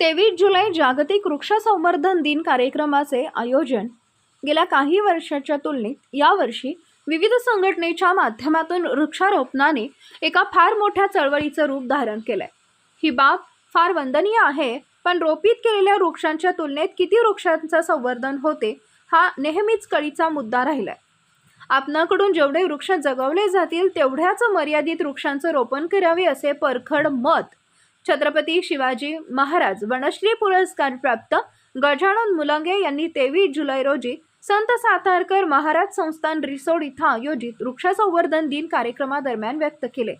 तेवीस जुलै जागतिक वृक्ष संवर्धन दिन कार्यक्रमाचे आयोजन. गेल्या काही वर्षाच्या तुलनेत यावर्षी विविध संघटनेच्या माध्यमातून वृक्षारोपणाने एका फार मोठ्या चळवळीचं रूप धारण केलंय. ही बाब फार वंदनीय आहे पण रोपित केलेल्या वृक्षांच्या तुलनेत किती वृक्षांचं संवर्धन होते हा नेहमीच कळीचा मुद्दा राहिलाय. आपणाकडून जेवढे वृक्ष जगवले जातील तेवढ्याच मर्यादित वृक्षांचं रोपण करावे असे परखड मत छत्रपती शिवाजी महाराज वनश्री पुरस्कार प्राप्त गजानन मुलंगे यांनी तेवीस जुलै रोजी संत सातारकर महाराज संस्थान रिसोड इथं आयोजित वृक्ष संवर्धन दिन कार्यक्रमादरम्यान व्यक्त केले.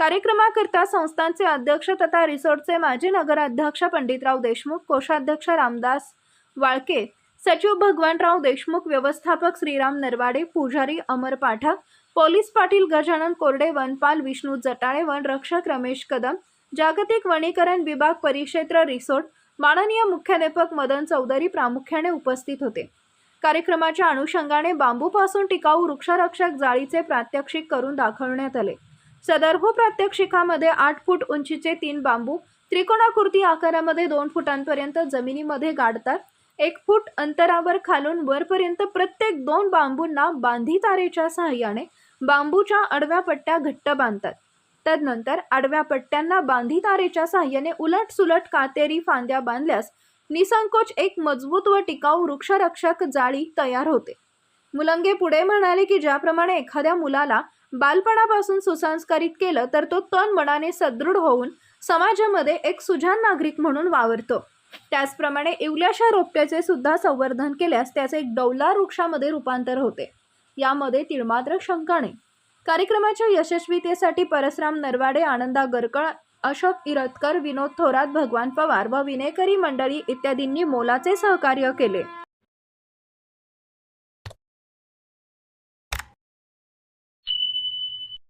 कार्यक्रमाकरता संस्थानचे अध्यक्ष तथा रिसोडचे माजी नगराध्यक्ष पंडितराव देशमुख कोषाध्यक्ष रामदास वाळके सचिव भगवानराव देशमुख व्यवस्थापक श्रीराम नरवाडे पुजारी अमर पाठक पोलीस पाटील गजानन कोरडे वनपाल विष्णू जटाळे वन रक्षक रमेश कदम जागतिक वनीकरण विभाग परिक्षेत्र रिसोर्ट माननीय मुख्याध्यापक मदन चौधरी प्रामुख्याने उपस्थित होते. कार्यक्रमाच्या अनुषंगाने बांबूपासून टिकाऊ वृक्षरक्षक जाळीचे प्रात्यक्षिक करून दाखवण्यात आले. सदर्भ प्रात्यक्षिकामध्ये आठ फूट उंचीचे तीन बांबू त्रिकोणाकृती आकारामध्ये दोन फुटांपर्यंत जमिनीमध्ये गाडतात एक फूट अंतरावर खालून वरपर्यंत प्रत्येक दोन बांबूंना बांधी तारेच्या सहाय्याने बांबूच्या आडव्या पट्ट्या घट्ट बांधतात. तदनंतर आडव्या पट्ट्यांना बांधी तारेच्या सहाय्याने उलट सुलट कातेरी फांद्या बांधल्यास निसंकोच एक मजबूत व टिकाऊ वृक्षरक्षक जाळी तयार होते. मुलंगे पुढे म्हणाले की ज्याप्रमाणे एखाद्या मुलाला बालपणापासून सुसंस्कारित केलं तर तो तन मनाने सदृढ होऊन समाजामध्ये एक सुजान नागरिक म्हणून वावरतो. त्याचप्रमाणे इवल्याशा रोपट्याचे सुद्धा संवर्धन केल्यास त्याचे एक डौलार वृक्षामध्ये रूपांतर होते. यामध्ये तिळमात्र शंका नाही. कार्यक्रमाच्या यशस्वीतेसाठी परसराम नरवाडे आनंदा गरकळ अशोक इरतकर विनोद थोरात भगवान पवार व विनेकरी मंडळी इत्यादींनी मोलाचे सहकार्य केले.